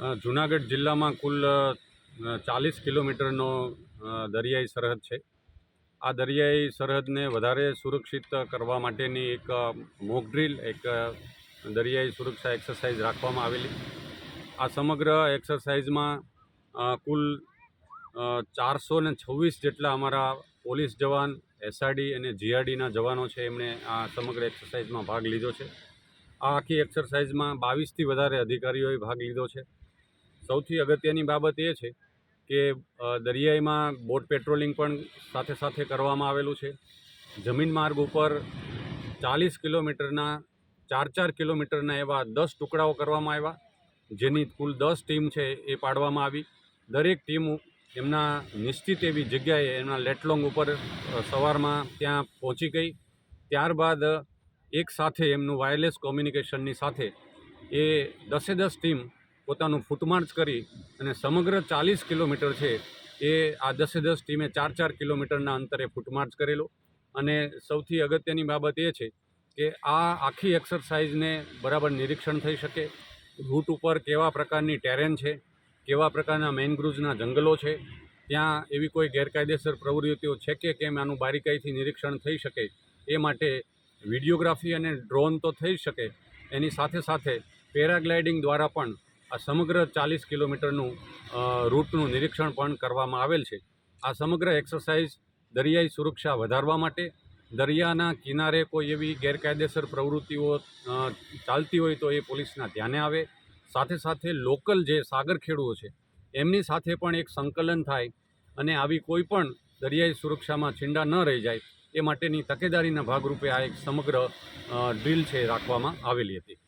જુનાગઢ જિલ્લામાં કુલ ચાલીસ કિલોમીટરનો દરિયાઈ સરહદ છે. આ દરિયાઈ સરહદને વધારે સુરક્ષિત કરવા માટેની એક મોક ડ્રીલ એક દરિયાઈ સુરક્ષા એક્સરસાઇઝ રાખવામાં આવેલી. આ સમગ્ર એક્સરસાઇઝમાં કુલ ચારસો ને છવ્વીસ જેટલા અમારા પોલીસ જવાન, એસઆરડી અને જીઆરડીના જવાનો છે, એમણે આ સમગ્ર એક્સરસાઇઝમાં ભાગ લીધો છે. આ આખી એક્સરસાઇઝમાં બાવીસથી વધારે અધિકારીઓએ ભાગ લીધો છે. સૌથી અગત્યની બાબત એ છે કે દરિયાઈમાં બોટ પેટ્રોલિંગ પણ સાથે સાથે કરવામાં આવેલું છે. જમીન માર્ગ ઉપર ચાલીસ કિલોમીટરના, ચાર ચાર કિલોમીટરના એવા દસ ટુકડાઓ કરવામાં આવ્યા, જેની કુલ દસ ટીમ છે એ પાડવામાં આવી. દરેક ટીમ એમના નિશ્ચિત એવી જગ્યાએ એમના લેટલોંગ ઉપર સવારમાં ત્યાં પહોંચી ગઈ. ત્યારબાદ એક સાથે એમનું વાયરલેસ કોમ્યુનિકેશનની સાથે એ દસે દસ ટીમ પોતાનું ફૂટમાર્ચ કરી અને સમગ્ર ચાલીસ કિલોમીટર છે એ આ દસે દસ ટીમે ચાર ચાર કિલોમીટરના અંતરે ફૂટમાર્ચ કરેલો. અને સૌથી અગત્યની બાબત એ છે કે આ આખી એક્સરસાઇઝને બરાબર નિરીક્ષણ થઈ શકે. રૂટ ઉપર કેવા પ્રકારની ટેરેન છે, કેવા પ્રકારના મેનગ્રુવ્સના જંગલો છે, ત્યાં એવી કોઈ ગેરકાયદેસર પ્રવૃત્તિઓ છે કે કેમ આનું બારીકાઈથી નિરીક્ષણ થઈ શકે એ માટે વિડીયોગ્રાફી અને ડ્રોન તો થઈ શકે. એની સાથે સાથે પેરાગ્લાઇડિંગ દ્વારા પણ આ સમગ્ર ચાલીસ કિલોમીટરનું રૂટનું નિરીક્ષણ પણ કરવામાં આવેલ છે. આ સમગ્ર એક્સરસાઇઝ દરિયાઈ સુરક્ષા વધારવા માટે, દરિયાના કિનારે કોઈ એવી ગેરકાયદેસર પ્રવૃત્તિઓ ચાલતી હોય તો એ પોલીસના ધ્યાને આવે. સાથે સાથે લોકલ જે સાગર ખેડૂઓ છે, એમની સાથે પણ એક સંકલન થાય અને આવી કોઈ પણ દરિયાઈ સુરક્ષામાં છીંડા ન રહી જાય, એ માટેની તકેદારીના ભાગરૂપે આ એક સમગ્ર ડ્રીલ છે રાખવામાં આવેલી હતી.